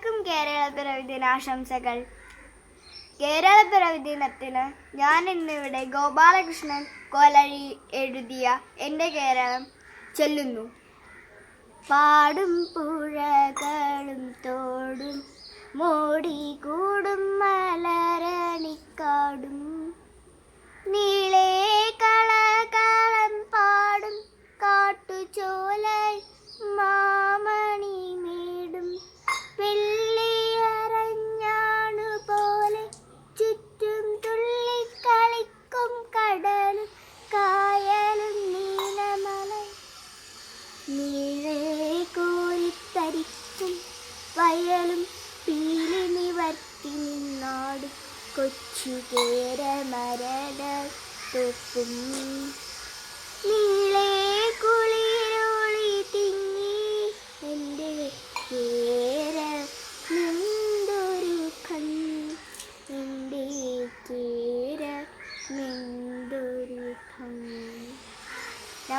എല്ലാവർക്കും കേരളപ്പിറവി ദിനാശംസകൾ കേരളപ്പിറവി ദിനത്തിന് ഞാൻ ഇന്നിവിടെ ഗോപാലകൃഷ്ണൻ കോലഴി എഴുതിയ എന്റെ കേരളം ചൊല്ലുന്നു. പാടും പുഴകളും തോടും മോടി കൂടും മലരണിക്കാടും. നീളേ കളകളം പാടും കാട്ടുചോല വയലും പീലി നിവർത്തി നിന്നാടും കൊച്ചു കേരമരട തൊപ്പും